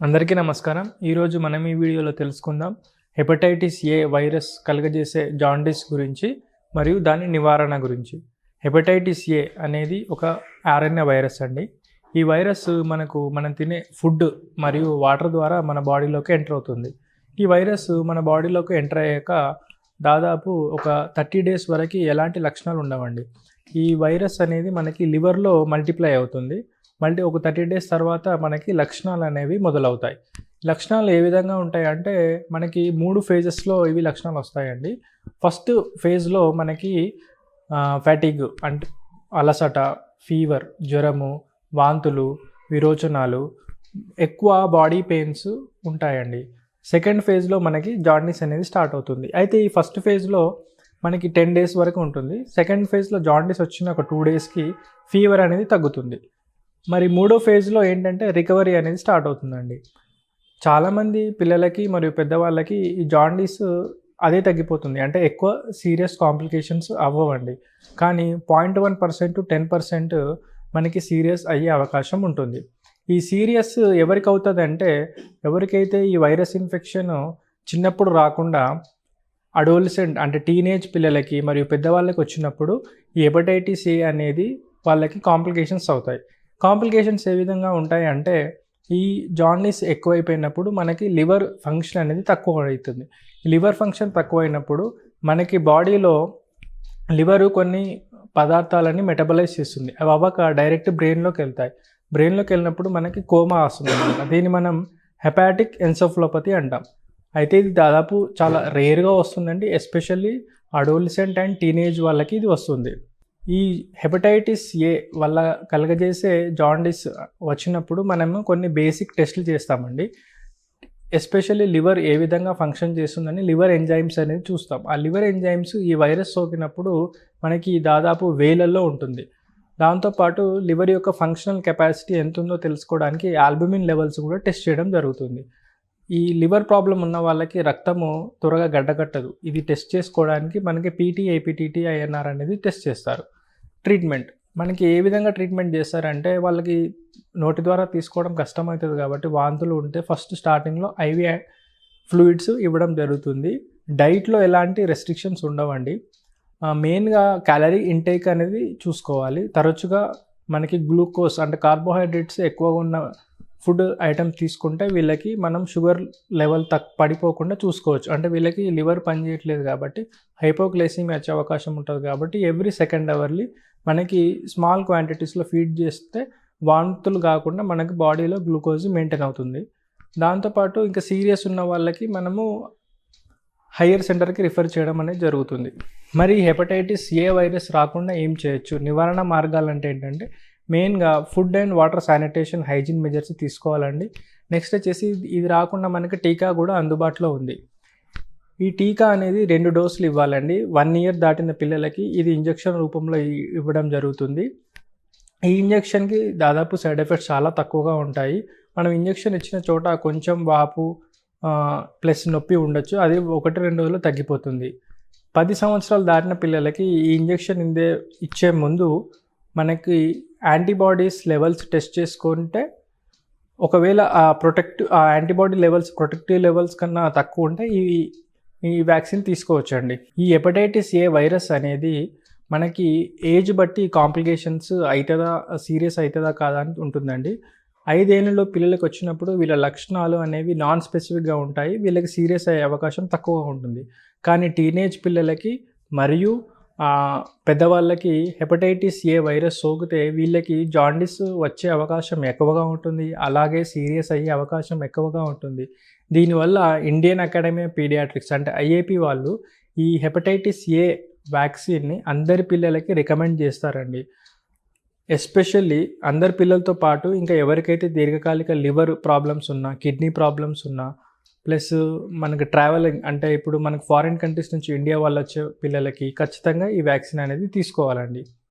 అందరికీ నమస్కారం. ఈరోజు మనం ఈ వీడియోలో తెలుసుకుందాం హెపటైటిస్ ఏ వైరస్ కలుగజేసే జాండిస్ గురించి మరియు దాని నివారణ గురించి. హెపటైటిస్ ఏ అనేది ఒక ఆర్ఎన్ఏ వైరస్ అండి. ఈ వైరస్ మనకు మనం తినే ఫుడ్ మరియు వాటర్ ద్వారా మన బాడీలోకి ఎంటర్ అవుతుంది. ఈ వైరస్ మన బాడీలోకి ఎంటర్ అయ్యాక దాదాపు ఒక థర్టీ డేస్ వరకు ఎలాంటి లక్షణాలు ఉండవండి. ఈ వైరస్ అనేది మనకి లివర్లో మల్టిప్లై అవుతుంది. మళ్ళీ ఒక థర్టీ డేస్ తర్వాత మనకి లక్షణాలు అనేవి మొదలవుతాయి. లక్షణాలు ఏ విధంగా ఉంటాయి అంటే మనకి మూడు ఫేజెస్లో ఇవి లక్షణాలు వస్తాయండి. ఫస్ట్ ఫేజ్లో మనకి ఫ్యాటిగ్ అంటే అలసట ఫీవర్ జ్వరము వాంతులు విరోచనాలు ఎక్కువ బాడీ పెయిన్స్ ఉంటాయండి. సెకండ్ ఫేజ్లో మనకి జాండీస్ అనేది స్టార్ట్ అవుతుంది. అయితే ఈ ఫస్ట్ ఫేజ్లో మనకి టెన్ డేస్ వరకు ఉంటుంది. సెకండ్ ఫేజ్లో జాండీస్ వచ్చిన ఒక టూ డేస్కి ఫీవర్ అనేది తగ్గుతుంది. మరి మూడో ఫేజ్లో ఏంటంటే రికవరీ అనేది స్టార్ట్ అవుతుందండి. చాలామంది పిల్లలకి మరియు పెద్దవాళ్ళకి ఈ జాండీస్ అదే తగ్గిపోతుంది. అంటే ఎక్కువ సీరియస్ కాంప్లికేషన్స్ అవ్వవండి. కానీ point one percent to ten percent మనకి సీరియస్ అయ్యే అవకాశం ఉంటుంది. ఈ సీరియస్ ఎవరికి అవుతుంది అంటే ఎవరికైతే ఈ వైరస్ ఇన్ఫెక్షన్ చిన్నప్పుడు రాకుండా అడోలిసెంట్ అంటే టీనేజ్ పిల్లలకి మరియు పెద్దవాళ్ళకి వచ్చినప్పుడు ఈ హెపటైటిస్ ఏ అనేది వాళ్ళకి కాంప్లికేషన్స్ అవుతాయి. కాంప్లికేషన్స్ ఏ విధంగా ఉంటాయి అంటే ఈ జాండీస్ ఎక్కువైపోయినప్పుడు మనకి లివర్ ఫంక్షన్ అనేది తక్కువ అవుతుంది లివర్ ఫంక్షన్ తక్కువైనప్పుడు మనకి బాడీలో లివరు కొన్ని పదార్థాలని మెటబలైజ్ చేస్తుంది. అవి అవ్వక డైరెక్ట్ బ్రెయిన్లోకి వెళ్తాయి. బ్రెయిన్లోకి వెళ్ళినప్పుడు మనకి కోమా వస్తుంది అనమాట దీన్ని మనం హెపాటిక్ ఎన్సోఫ్లోపతి అంటాం. అయితే ఇది దాదాపు చాలా రేర్గా వస్తుందండి. ఎస్పెషల్లీ అడోలిసెంట్ అండ్ టీనేజ్ వాళ్ళకి ఇది వస్తుంది. ఈ హెపటైటిస్ ఏ వల్ల కలగజేసే జాండిస్ వచ్చినప్పుడు మనము కొన్ని బేసిక్ టెస్టులు చేస్తామండి. ఎస్పెషల్లీ లివర్ ఏ విధంగా ఫంక్షన్ చేస్తుందని లివర్ ఎంజైమ్స్ అనేది చూస్తాం. ఆ లివర్ ఎంజైమ్స్ ఈ వైరస్ సోకినప్పుడు మనకి దాదాపు వేలల్లో ఉంటుంది. దాంతోపాటు లివర్ యొక్క ఫంక్షనల్ కెపాసిటీ ఎంత ఉందో తెలుసుకోవడానికి ఆల్బుమిన్ లెవెల్స్ కూడా టెస్ట్ చేయడం జరుగుతుంది. ఈ లివర్ ప్రాబ్లం ఉన్న వాళ్ళకి రక్తము త్వరగా గడ్డగట్టదు ఇది టెస్ట్ చేసుకోవడానికి మనకి పీటీ ఏపీటీటీ ఐఎన్ఆర్ అనేది టెస్ట్ చేస్తారు. ట్రీట్మెంట్. మనకి ఏ విధంగా ట్రీట్మెంట్ చేస్తారంటే వాళ్ళకి నోటి ద్వారా తీసుకోవడం కష్టమవుతుంది కాబట్టి వాంతులు ఉంటే ఫస్ట్ స్టార్టింగ్లో ఐవి ఫ్లూయిడ్స్ ఇవ్వడం జరుగుతుంది. డైట్లో ఎలాంటి రెస్ట్రిక్షన్స్ ఉండవండి. మెయిన్గా క్యాలరీ ఇంటేక్ అనేది చూసుకోవాలి. తరచుగా మనకి గ్లూకోజ్ అంటే కార్బోహైడ్రేట్స్ ఎక్కువగా ఉన్న ఫుడ్ ఐటమ్స్ తీసుకుంటే వీళ్ళకి మనం షుగర్ లెవెల్ తక్ పడిపోకుండా చూసుకోవచ్చు. అంటే వీళ్ళకి లివర్ పనిచేయట్లేదు కాబట్టి హైపోక్లేసిమి వచ్చే అవకాశం ఉంటుంది కాబట్టి ఎవ్రీ సెకండ్ అవర్లీ మనకి స్మాల్ క్వాంటిటీస్లో ఫీడ్ చేస్తే వాంతులు కాకుండా మనకి బాడీలో గ్లూకోజ్ మెయింటైన్ అవుతుంది. దాంతోపాటు ఇంకా సీరియస్ ఉన్న వాళ్ళకి మనము హయ్యర్ సెంటర్కి రిఫర్ చేయడం అనేది జరుగుతుంది. మరి హెపటైటిస్ ఏ వైరస్ రాకుండా ఏం చేయొచ్చు? నివారణ మార్గాలు అంటే ఏంటంటే మెయిన్గా food and water sanitation hygiene measures తీసుకోవాలండి. నెక్స్ట్ వచ్చేసి ఇది రాకుండా మనకి టీకా కూడా అందుబాటులో ఉంది. ఈ టీకా అనేది రెండు డోసులు ఇవ్వాలండి. వన్ ఇయర్ దాటిన పిల్లలకి ఇది ఇంజెక్షన్ రూపంలో ఇవ్వడం జరుగుతుంది. ఈ ఇంజెక్షన్కి దాదాపు సైడ్ ఎఫెక్ట్స్ చాలా తక్కువగా ఉంటాయి. మనం ఇంజెక్షన్ ఇచ్చిన చోట కొంచెం వాపు ప్లస్ నొప్పి ఉండొచ్చు. అది ఒకటి రెండు రోజుల్లో తగ్గిపోతుంది. పది సంవత్సరాలు దాటిన పిల్లలకి ఈ ఇంజెక్షన్ ఇందే ఇచ్చే ముందు మనకి యాంటీబాడీస్ లెవెల్స్ టెస్ట్ చేసుకుంటే ఒకవేళ ఆ ప్రొటెక్ట్ ఆ యాంటీబాడీ లెవెల్స్ ప్రొటెక్టివ్ లెవెల్స్ కన్నా తక్కువ ఉంటే ఈ ఈ వ్యాక్సిన్ తీసుకోవచ్చండి. ఈ హెపటైటిస్ ఏ వైరస్ అనేది మనకి ఏజ్ బట్టి కాంప్లికేషన్స్ అవుతుందా సీరియస్ అవుతుందా కాదా అని ఉంటుందండి. ఐదేళ్ళలో పిల్లలకు వచ్చినప్పుడు వీళ్ళ లక్షణాలు అనేవి నాన్ స్పెసిఫిక్గా ఉంటాయి. వీళ్ళకి సీరియస్ అయ్యే అవకాశం తక్కువగా ఉంటుంది. కానీ టీనేజ్ పిల్లలకి మరియు పెద్దవాళ్ళకి హెపటైటిస్ ఏ వైరస్ సోకితే వీళ్ళకి జాండిస్ వచ్చే అవకాశం ఎక్కువగా ఉంటుంది. అలాగే సీరియస్ అయ్యే అవకాశం ఎక్కువగా ఉంటుంది. దీనివల్ల ఇండియన్ అకాడమీ ఆఫ్ పీడియాట్రిక్స్ అంటే ఐఏపీ వాళ్ళు ఈ హెపటైటిస్ ఏ వ్యాక్సిన్ని అందరి పిల్లలకి రికమెండ్ చేస్తారండి. ఎస్పెషల్లీ అందరి పిల్లలతో పాటు ఇంకా ఎవరికైతే దీర్ఘకాలిక లివర్ ప్రాబ్లమ్స్ ఉన్నా కిడ్నీ ప్రాబ్లమ్స్ ఉన్నా ప్లస్ మనకి ట్రావెలింగ్ అంటే ఇప్పుడు మనకు ఫారిన్ కంట్రీస్ నుంచి ఇండియా వాళ్ళు వచ్చే పిల్లలకి ఖచ్చితంగా ఈ వ్యాక్సిన్ అనేది తీసుకోవాలండి.